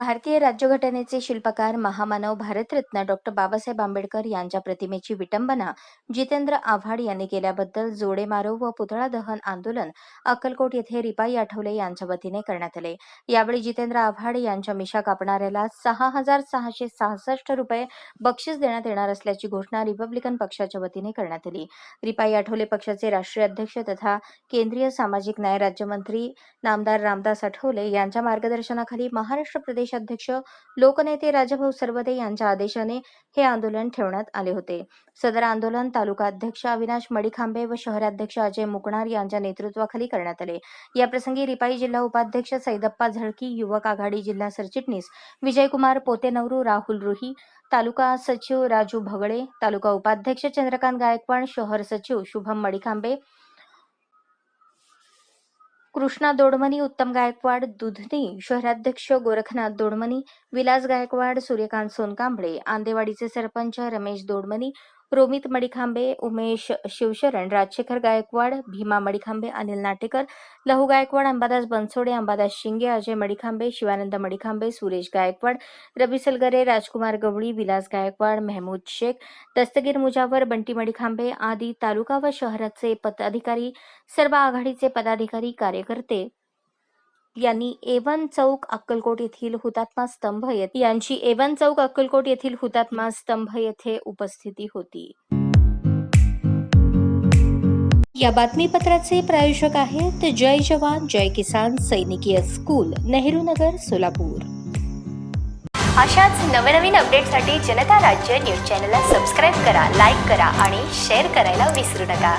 भारतीय राज्यघटनेचे शिल्पकार महामानव भारतरत्न डॉक्टर बाबासाहेब आंबेडकर यांच्या प्रतिमेची विटंबना जितेंद्र आव्हाड यांनी केल्याबद्दल जोडेमारो व पुतळा दहन आंदोलन अक्कलकोट येथे रिपाई आठवले यांच्या वतीने करण्यात आले. यावेळी जितेंद्र आव्हाड यांच्या मिशा कापणाऱ्याला सहा हजार सहाशे सहासष्ट रुपये बक्षीस देण्यात येणार असल्याची घोषणा रिपब्लिकन पक्षाच्या वतीने करण्यात आली. रिपाई आठवले पक्षाचे राष्ट्रीय अध्यक्ष तथा केंद्रीय सामाजिक न्याय राज्यमंत्री नामदार रामदास आठवले यांच्या मार्गदर्शनाखाली महाराष्ट्र प्रदेश प्रदेशाध्यक्ष लोकनेते राजभाऊ सरवदे यांच्या आदेशाने हे आंदोलन ठेवण्यात आले होते. सदर आंदोलन तालुका अध्यक्ष अविनाश मडिखांबे व शहराध्यक्ष अजय मुकणार यांच्या नेतृत्वाखाली करण्यात आले. याप्रसंगी रिपाई जिल्हा उपाध्यक्ष सैदप्पा झळकी युवक आघाडी जिल्हा सरचिटणीस विजयकुमार पोतेनवरू राहुल रुही तालुका सचिव राजू भगळे तालुका उपाध्यक्ष चंद्रकांत गायकवाड शहर सचिव शुभम मडिखांबे कृष्णा दोडमनी उत्तम गायकवाड दुधनी शहराध्यक्ष गोरखनाथ दोडमनी विलास गायकवाड सूर्यकांत सोनकांबळे आंदेवाडीचे सरपंच रमेश दोडमनी रोमित मडिखांबे उमेश शिवशरण राजशेखर गायकवाड भीमा मडिखांबे अनिल नाटेकर लहू गायकवाड अंबादास बनसोडे अंबादास शिंगे अजय मडिखांबे शिवानंद मडिखांबे सुरेश गायकवाड रवी सलगरे राजकुमार गवळी विलास गायकवाड महमूद शेख दस्तगीर मुजावर बंटी मडिखांबे आदी तालुका व शहराचे पदाधिकारी सर्व आघाडीचे पदाधिकारी कार्यकर्ते यांनी एवन चौक अक्कलकोट येथील हुतात्मा स्तंभ यांची एवन चौक अक्कलकोट येथील हुतात्मा स्तंभ येथे उपस्थिती होती. या बातमीपत्राचे प्रायोजक आहेत जय जवान जय किसान सैनिकीय स्कूल नेहरू नगर सोलापूर. अशाच नवनवीन अपडेटसाठी जनता राज्य न्यूज चॅनलला सबस्क्राईब करा लाईक करा आणि शेअर करायला विसरू नका.